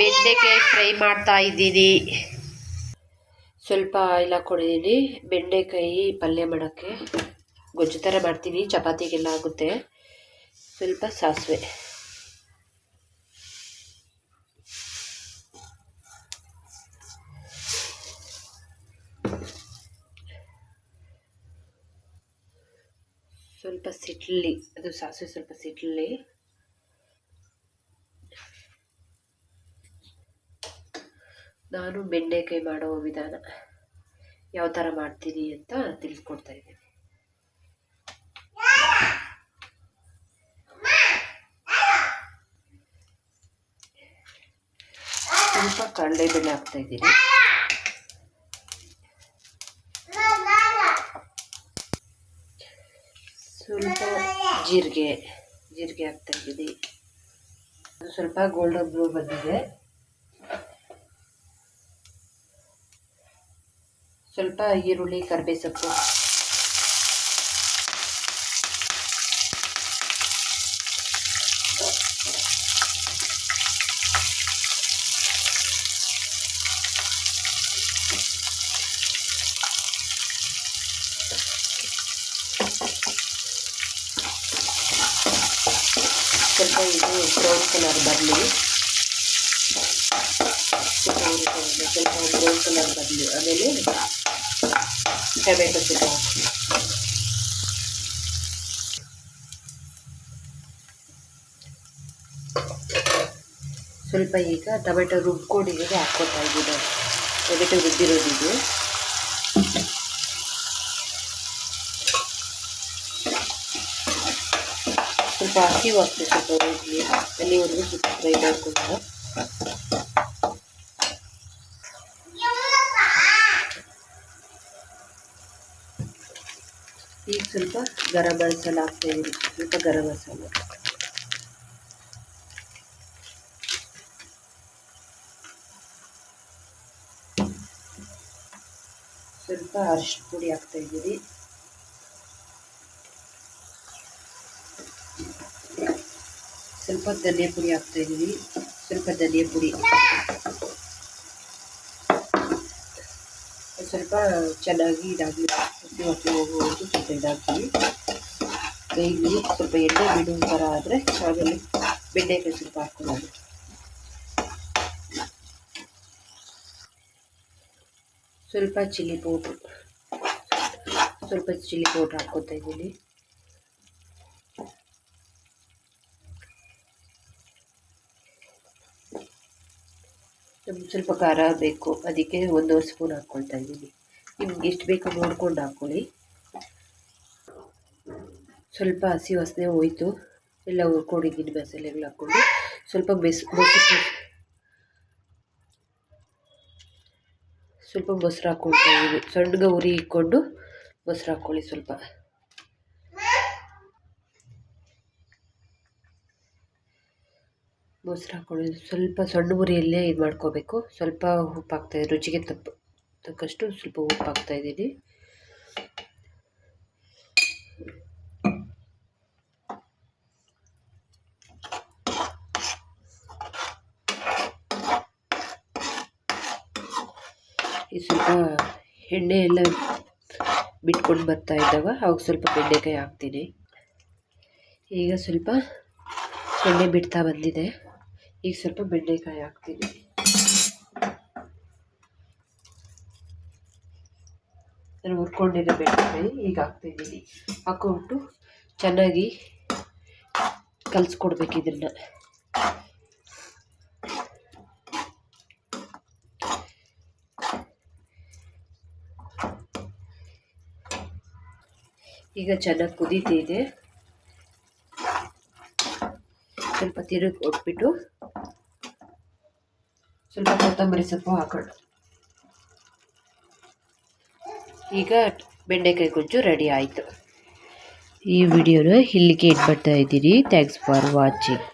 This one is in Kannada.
ಬೆಂಡೆಕಾಯಿ ಫ್ರೈ ಮಾಡ್ತಾ ಇದ್ದೀನಿ. ಸ್ವಲ್ಪ ಆಯಿಲ್ ಹಾಕ್ಕೊಂಡಿದ್ದೀನಿ. ಬೆಂಡೆಕಾಯಿ ಪಲ್ಯ ಮಾಡೋಕ್ಕೆ ಗೊಜ್ಜು ಥರ ಮಾಡ್ತೀನಿ. ಚಪಾತಿಗೆಲ್ಲ ಆಗುತ್ತೆ. ಸ್ವಲ್ಪ ಸಾಸಿವೆ. ಸ್ವಲ್ಪ ಸಿಟ್ಲಿ ಅದು ಸಾಸಿವೆ ಸ್ವಲ್ಪ ಸಿಟ್ಲಿ ನಾನು ಬೆಂಡೆಕಾಯಿ ಮಾಡೋ ವಿಧಾನ. ಯಾವ ಥರ ಮಾಡ್ತೀನಿ ಅಂತ ತಿಳಿಸ್ಕೊಡ್ತಾ ಇದ್ದೀನಿ. ಸ್ವಲ್ಪ ಕಡಲೆಬೇಳೆ ಹಾಕ್ತಾ ಇದ್ದೀನಿ. ಸ್ವಲ್ಪ ಜೀರಿಗೆ ಜೀರಿಗೆ ಹಾಕ್ತಾ ಇದ್ದೀನಿ. ಸ್ವಲ್ಪ ಗೋಲ್ಡನ್ ಬ್ಲೂ ಬಂದಿದೆ. ಸ್ವಲ್ಪ ಈರುಳ್ಳಿ ಕರಿಬೇ ಸೊಪ್ಪು ಸ್ವಲ್ಪ ಇದು ಬ್ರೌನ್ ಕಲರ್ ಬರಲಿ ಸ್ವಲ್ಪ ಬ್ರೌನ್ ಕಲರ್ ಬರಲಿ ಆಮೇಲೆ ಟೊಮೆಟೊ ಸ್ವಲ್ಪ ಹಾಕಿ ಸ್ವಲ್ಪ ಈಗ ಟೊಮೆಟೊ ರುಬ್ಕೊಂಡಿಗೆ ಹಾಕ್ಕೊತಾ ಇದ್ದೀನಿ. ಟೊಮೆಟೊ ರುಬ್ಬಿರೋದಿದೆ ಸ್ವಲ್ಪ ಹಸಿ ವಾಸನೆ ಸ್ವಲ್ಪ ಹೋಗಲಿ ಅಲ್ಲಿವರೆಗೂ ಸ್ವಲ್ಪ ಫ್ರೈ ಮಾಡ್ಕೊಂಡು. ಈಗ ಸ್ವಲ್ಪ ಗರಂ ಮಸಾಲ ಹಾಕ್ತಾ ಇದ್ದೀನಿ ಸ್ವಲ್ಪ ಗರಂ ಮಸಾಲ ಸ್ವಲ್ಪ ಅರಿಶಿನ ಪುಡಿ ಹಾಕ್ತಾ ಇದ್ದೀನಿ ಸ್ವಲ್ಪ ಧನಿಯಾ ಪುಡಿ ಹಾಕ್ತಾ ಇದ್ದೀವಿ. ಸ್ವಲ್ಪ ಧನಿಯಾ ಪುಡಿ. ಸ್ವಲ್ಪ ಚೆನ್ನಾಗಿ ಇದಾಗಲಿ. ಹೊಟ್ಟೆ ಹೋಗುವವರೆಗೂ ಸ್ವಲ್ಪ ಇದಾಗ್ತೀವಿ ಕೈಲಿ ಸ್ವಲ್ಪ ಎಣ್ಣೆ ಬಿಡುವ ಥರ ಆದರೆ ಆಮೇಲೆ ಬೆಂಡೆಕಾಯಿ ಸ್ವಲ್ಪ ಹಾಕ್ಕೊಳ್ಳೋದು. ಸ್ವಲ್ಪ ಚಿಲ್ಲಿ ಪೌಡ್ರು. ಸ್ವಲ್ಪ ಚಿಲ್ಲಿ ಪೌಡ್ರ್ ಹಾಕ್ಕೊತಾ ಇದ್ದೀನಿ. ಸ್ವಲ್ಪ ಸ್ವಲ್ಪ ಖಾರ ಬೇಕು. ಅದಕ್ಕೆ ಒಂದು ಸ್ಪೂನ್ ಹಾಕ್ಕೊಳ್ತಾ ಇದ್ದೀನಿ. ನಿಮ್ಗೆ ಎಷ್ಟು ಬೇಕೋ ನೋಡ್ಕೊಂಡು ಹಾಕ್ಕೊಳ್ಳಿ. ಸ್ವಲ್ಪ ಹಸಿ ವಾಸನೆ ಹೋಯ್ತು. ಎಲ್ಲ ಹುರ್ಕೊಂಡಿದ್ದೀನಿ ಮಸಾಲೆಗಳು ಹಾಕ್ಕೊಂಡು ಸ್ವಲ್ಪ ಬೆಸ್ ಸ್ವಲ್ಪ ಮೊಸರು ಹಾಕ್ಕೊಳ್ತಾ ಸಣ್ಣಗೆ ಉರಿ ಇಟ್ಕೊಂಡು ಮೊಸರು ಹಾಕ್ಕೊಳ್ಳಿ ಸ್ವಲ್ಪ. ಮೊಸರು ಹಾಕ್ಕೊಳ್ಳಿ. ಸ್ವಲ್ಪ ಸಣ್ಣ ಉರಿಯಲ್ಲೇ ಇದು ಮಾಡ್ಕೋಬೇಕು ಸ್ವಲ್ಪ ಉಪ್ಪು ರುಚಿಗೆ ತಪ್ಪು. ತಕ್ಕಷ್ಟು ಸ್ವಲ್ಪ ಉಪ್ಪು ಹಾಕ್ತಾ ಇದ್ದೀನಿ. ಈ ಸ್ವಲ್ಪ ಎಣ್ಣೆ ಎಲ್ಲ ಬಿಟ್ಕೊಂಡು ಬರ್ತಾ ಇದ್ದಾಗ ಅವಾಗ ಸ್ವಲ್ಪ ಬೆಂಡೆಕಾಯಿ ಹಾಕ್ತೀನಿ. ಈಗ ಸ್ವಲ್ಪ ಎಣ್ಣೆ ಬಿಡ್ತಾ ಬಂದಿದೆ. ಈಗ ಸ್ವಲ್ಪ ಬೆಂಡೆಕಾಯಿ ಹಾಕ್ತೀನಿ. ಹುರ್ಕೊಂಡಿರೋ ಬೆಂಡೆಕಾಯಿ ಈಗ ಹಾಕ್ತಿದ್ದೀನಿ ಹಾಕ್ಕೊಂಬಿಟ್ಟು ಚೆನ್ನಾಗಿ ಕಲಿಸ್ಕೊಡ್ಬೇಕು ಇದನ್ನು ಈಗ ಚೆನ್ನಾಗಿ ಕುದೀತಿದೆ. ಸ್ವಲ್ಪ ತಿರುಗಿ ಕೊಟ್ಬಿಟ್ಟು ಸ್ವಲ್ಪ ಕೊತ್ತಂಬರಿ ಸೊಪ್ಪು ಹಾಕೋಣ ಈಗ ಬೆಂಡೆಕಾಯಿ ಗೊಜ್ಜು ರೆಡಿ ಆಯಿತು. ಈ ವಿಡಿಯೋನ ಇಲ್ಲಿಗೆ ಇಟ್ಬಿಡ್ತಾ ಇದ್ದೀನಿ ಥ್ಯಾಂಕ್ಸ್ ಫಾರ್ ವಾಚಿಂಗ್